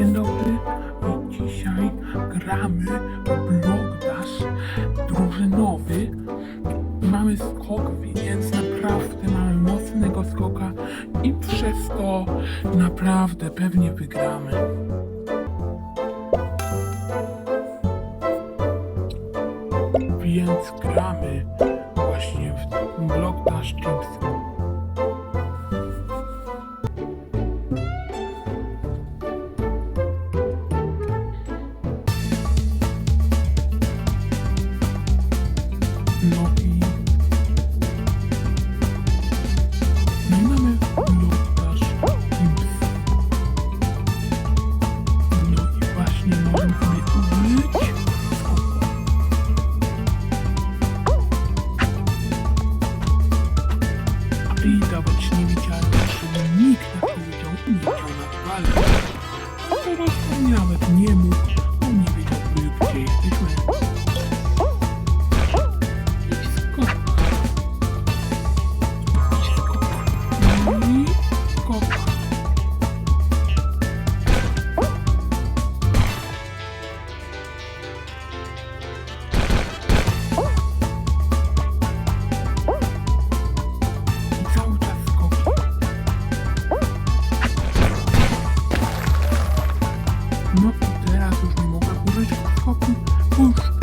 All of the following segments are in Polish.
Dzień dobry i dzisiaj gramy w drużynowy. Mamy skok, więc naprawdę mamy mocnego skoka i przez to naprawdę pewnie wygramy. Więc gramy właśnie w blogdash Chips miałem, nie mógł. Oh.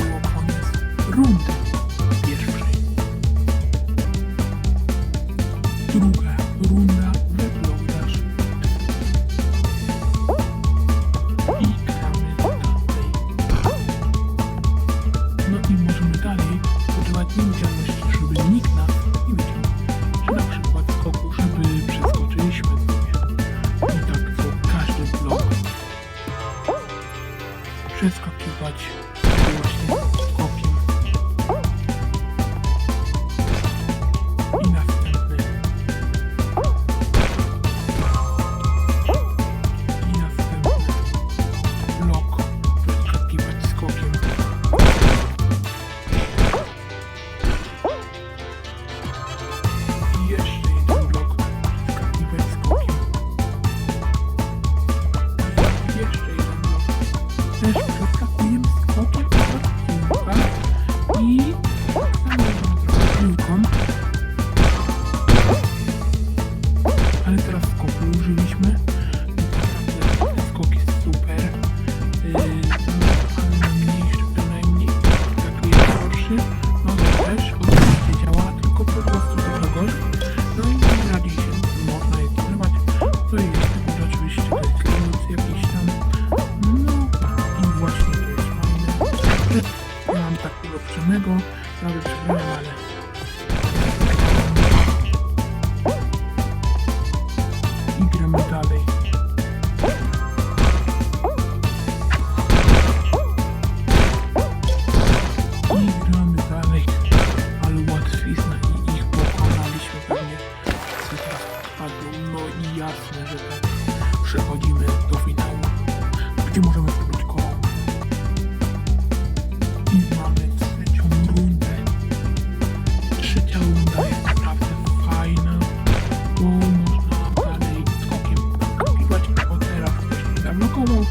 koło.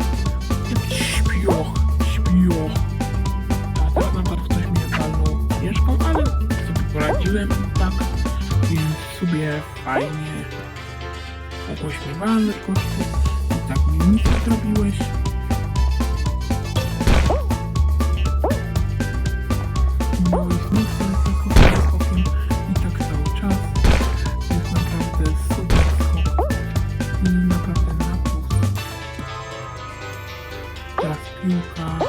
Jakiś śpioch, śpioch. A tak naprawdę ktoś mnie walnął mieszką, ale sobie poradziłem, tak. Więc sobie fajnie. Kogoś mnie walnąć, kogoś. I tak mi nic zrobiłeś. Luca.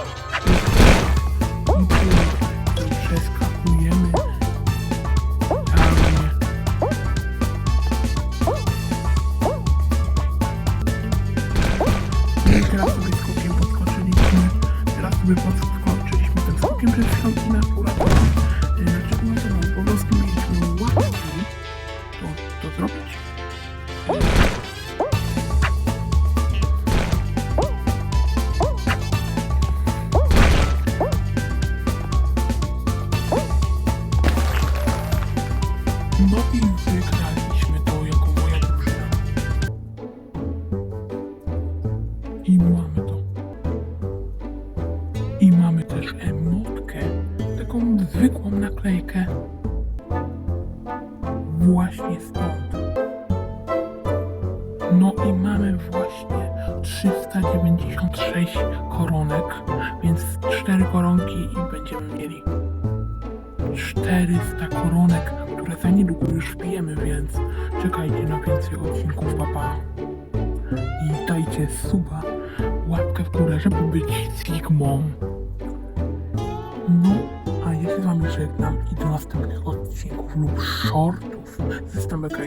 i mamy to. I mamy też emotkę, taką zwykłą naklejkę. Właśnie stąd. No i mamy właśnie 396 koronek, więc 4 koronki i będziemy mieli 400 koronek, które za niedługo już wbijemy, więc czekajcie na więcej odcinków, papa. I dajcie suba górę, żeby być Sigmą. No, a ja się z wami żegnam i do następnych odcinków lub shortów ze Stambeka